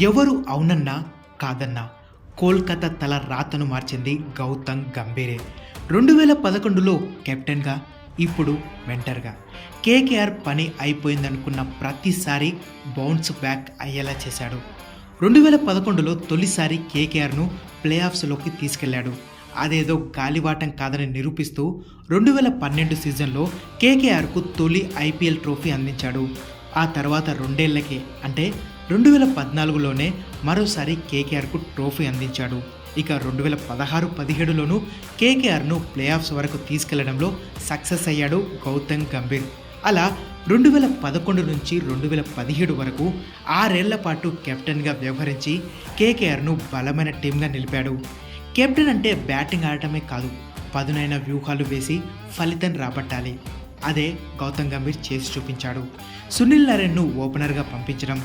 ఎవరు అవునన్నా కాదన్నా కోల్కతా తల రాతను మార్చింది గౌతమ్ గంభీరే. రెండు వేల పదకొండులో కెప్టెన్గా ఇప్పుడు మెంటర్గా. కేకేఆర్ పని అయిపోయిందనుకున్న ప్రతిసారి బౌన్స్ బ్యాక్ అయ్యేలా చేశాడు. రెండు వేల పదకొండులో తొలిసారి కేకేఆర్ను ప్లే ఆఫ్స్లోకి తీసుకెళ్ళాడు. అదేదో గాలివాటం కాదని నిరూపిస్తూ రెండు వేల పన్నెండు సీజన్లో కేకేఆర్కు తొలి ఐపీఎల్ ట్రోఫీ అందించాడు. ఆ తర్వాత రెండేళ్ళకే అంటే రెండు వేల పద్నాలుగులోనే మరోసారి కేకేఆర్కు ట్రోఫీ అందించాడు. ఇక రెండు వేల పదహారు పదిహేడులోనూ కేకేఆర్ను ప్లే ఆఫ్స్ వరకు తీసుకెళ్ళడంలో సక్సెస్ అయ్యాడు గౌతమ్ గంభీర్. అలా రెండు వేల పదకొండు నుంచి రెండు వేల పదిహేడు వరకు ఆరేళ్ళ పాటు కెప్టెన్గా వ్యవహరించి కేకేఆర్ను బలమైన టీంగా నిలిపాడు. కెప్టెన్ అంటే బ్యాటింగ్ ఆడటమే కాదు పదునైన వ్యూహాలు వేసి ఫలితం రాబట్టాలి. అదే గౌతమ్ గంభీర్ చేసి చూపించాడు. సునీల్ నరేన్ను ఓపెనర్గా పంపించడం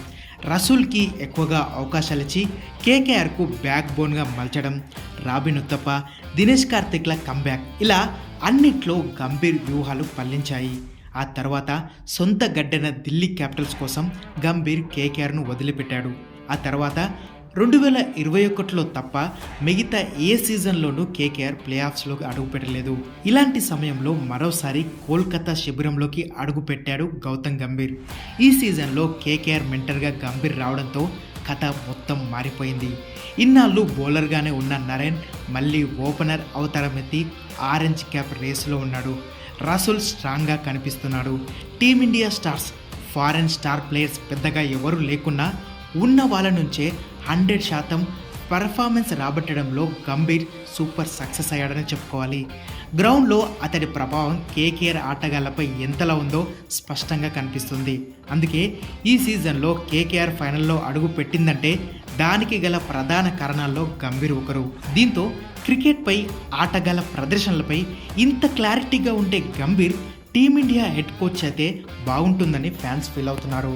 రసూల్కి ఎక్కువగా అవకాశాలు ఇచ్చి కేకేఆర్కు బ్యాక్ బోన్గా మలచడం రాబిన్ ఉత్తప్ప దినేష్ కార్తిక్ల కంబ్యాక్ ఇలా అన్నిట్లో గంభీర్ వ్యూహాలు పల్లించాయి. ఆ తర్వాత సొంత గడ్డన ఢిల్లీ క్యాపిటల్స్ కోసం గంభీర్ కేకేఆర్ను వదిలిపెట్టాడు. ఆ తర్వాత రెండు వేల ఇరవై ఒకటిలో తప్ప మిగతా ఏ సీజన్లోనూ కేకేఆర్ ప్లే ఆఫ్స్లోకి అడుగుపెట్టలేదు. ఇలాంటి సమయంలో మరోసారి కోల్కతా శిబిరంలోకి అడుగుపెట్టాడు గౌతమ్ గంభీర్. ఈ సీజన్లో కేకేఆర్ మెంటర్గా గంభీర్ రావడంతో కథ మొత్తం మారిపోయింది. ఇన్నాళ్ళు బౌలర్గానే ఉన్న నరేన్ మళ్ళీ ఓపెనర్ అవతారమెత్తి ఆరెంజ్ క్యాప్ రేసులో ఉన్నాడు. రసూల్ స్ట్రాంగ్గా కనిపిస్తున్నాడు. Team india stars foreign star players పెద్దగా ఎవరు లేకున్నా ఉన్న వాళ్ళ నుంచే హండ్రెడ్ శాతం పర్ఫార్మెన్స్ రాబట్టడంలో గంభీర్ సూపర్ సక్సెస్ అయ్యాడని చెప్పుకోవాలి. గ్రౌండ్లో అతడి ప్రభావం కేకేఆర్ ఆటగాళ్ళపై ఎంతలా ఉందో స్పష్టంగా కనిపిస్తుంది. అందుకే ఈ సీజన్లో కేకేఆర్ ఫైనల్లో అడుగు పెట్టిందంటే దానికి గల ప్రధాన కారణాల్లో గంభీర్ ఒకరు. దీంతో క్రికెట్పై ఆటగాళ్ళ ప్రదర్శనలపై ఇంత క్లారిటీగా ఉండే గంభీర్ టీమిండియా హెడ్ కోచ్ అయితే బాగుంటుందని ఫ్యాన్స్ ఫీల్ అవుతున్నారు.